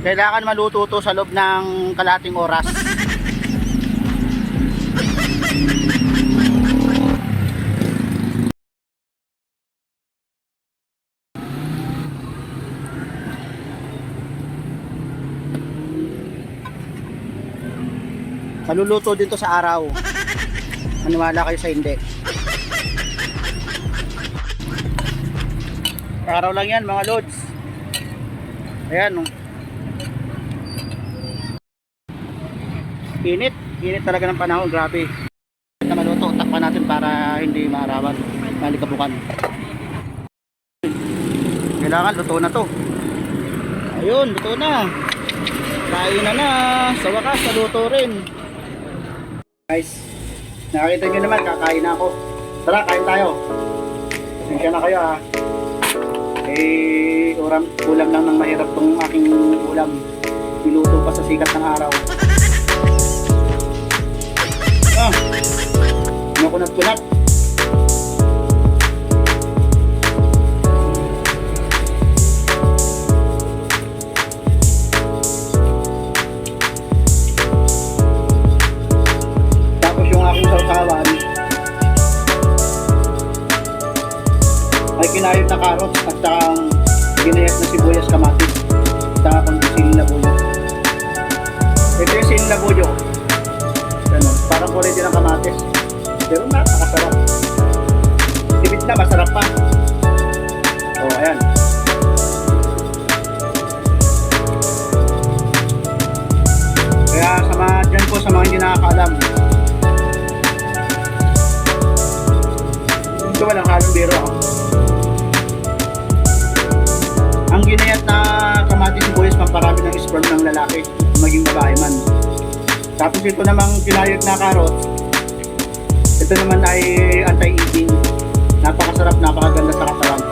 Kailangan maluto to sa loob ng kalating oras. Maluluto dito sa araw. Maniwala kayo sa hindi. Araw lang yan mga lods. Ayan Init. Init talaga ng panahon. Grabe. Na maluto. Takpan natin para hindi maarawan. Malikabukan. Kailangan luto na to. Ayun, luto na. Kain na na. Sa wakas, naluto rin. Guys, nakakita nyo naman, kakain na ako. Tara, kain tayo. Pasensya na kayo ha. Eh, ulam lang ng mahirap tong aking ulam. Niluto pa sa sikat ng araw. Ah, nakunat-kunat. Tapos yung aking sausawan ay kinayod na carrots at saka ginayat na sibuyas kamatis at saka kung siling labuyo. Ito yung siling labuyo. Parang kulay din ng kamatis. Pero napakasarap. Tipid na, masarap pa. O, oh, ayan. Kaya sa mga dyan po sa mga hindi nakakaalam, ito walang halong biro ako. Ang ginayat na kamatis sibuyas pamparami ng sperm ng lalaki, maging babae man. Tapos ito namang kinayod na carrots, ito naman ay anti-aging. Napakasarap, napakaganda sa katawan.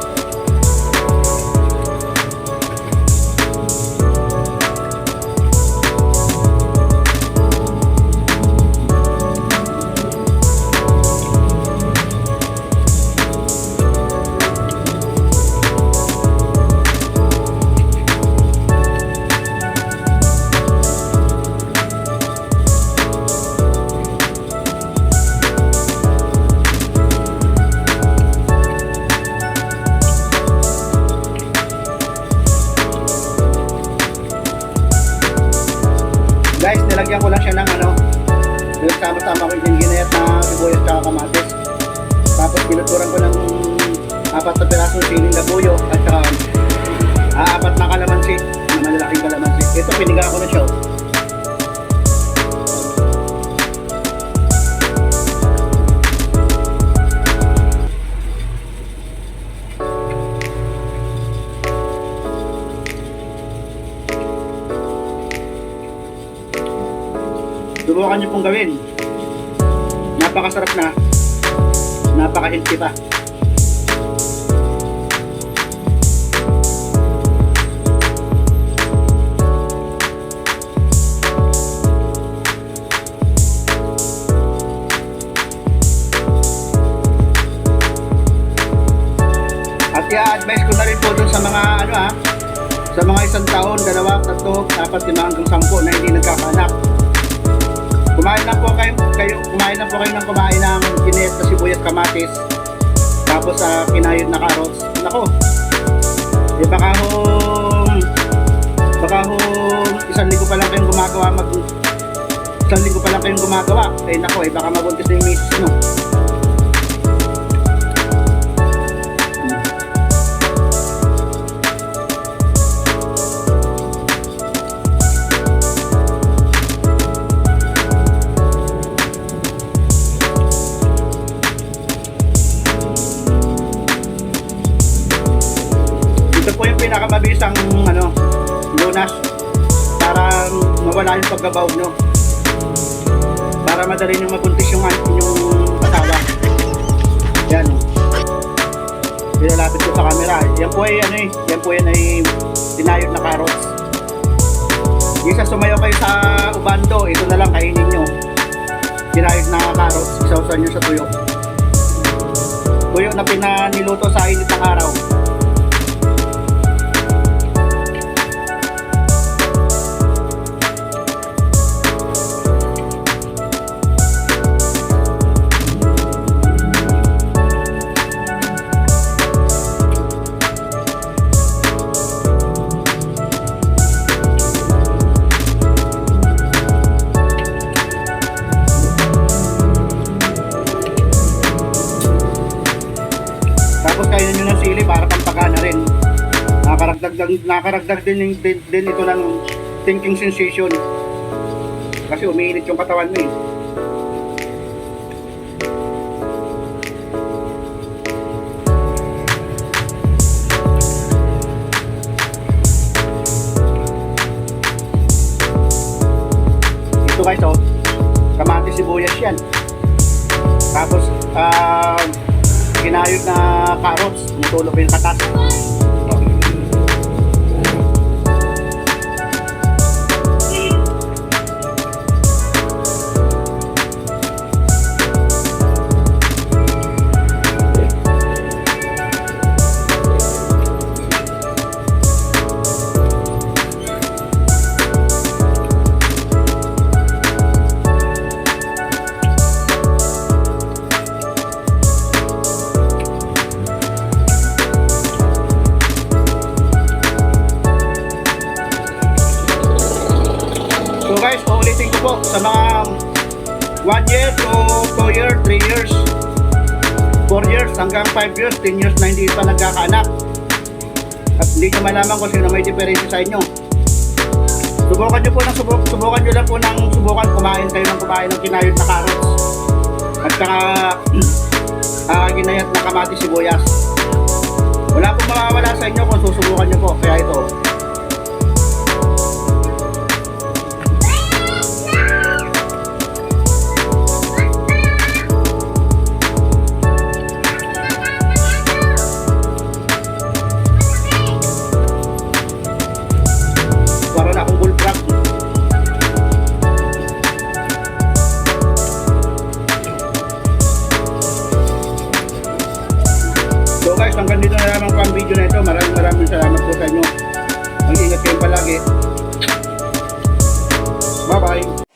Sama-sama ko yung ginayat na sibuyas at kamatis. Tapos pinuturan ko ng apat na pirasong siling labuyo at saka ah, apat na kalamansi, na malalaking kalamansi. Ito, piniga ko na siya. Subukan niyo pong gawin. Napakasarap na. Napaka-healthy pa. At i-advise ko na rin po dun sa mga ano ha, sa mga isang taon, dalawa, tatlo, apat, lima hanggang sampu na hindi nagkakanak. Kumain lang po kayo ng kumain ng ginet na sibuyas kamatis. Tapos sa kinayod na carrots. Nako. Eh baka ho baka ho isang linggo pa lang kayong gumagawa mag isang linggo pa lang kayong gumagawa. Eh nako, eh baka mabuntis na yung misis no. Mawala yung pagkabaw nyo. Para madali nyo mabuntis yung yung asawa. Yan. Pinalapit ko sa camera. Yan po ay ano eh, yan po yan ay tinayod na carrots. Yung sa sumayo kayo sa ubando, ito na lang kainin nyo. Tinayod na carrots, isawsan nyo sa tuyo. Tuyo na pinaniluto sa init ng araw. Nakakaragdag, nakakaragdag din, din, din, ito ng thinking sensation. Kasi umiinit yung katawan mo eh. Ito guys oh, kamatis sibuyas yan. Tapos, ah, kinayod na carrots, tumutulog yung katas. Po sa mga 1 year to 2 year, 3 years, 4 years hanggang 5 years, 10 years na hindi pa nagkakaanak. At hindi nyo malaman kung sino may diferensya sa inyo. Subukan nyo po ng subuk, subukan nyo lang po ng subukan kumain kayo ng kumain ng kinayot na carrots. At saka uh, ginayat na kamatis sibuyas. Wala pong mawawala sa inyo kung susubukan Maraming maraming salamat po sa inyo. Mag-ingat kayo palagi. Bye-bye.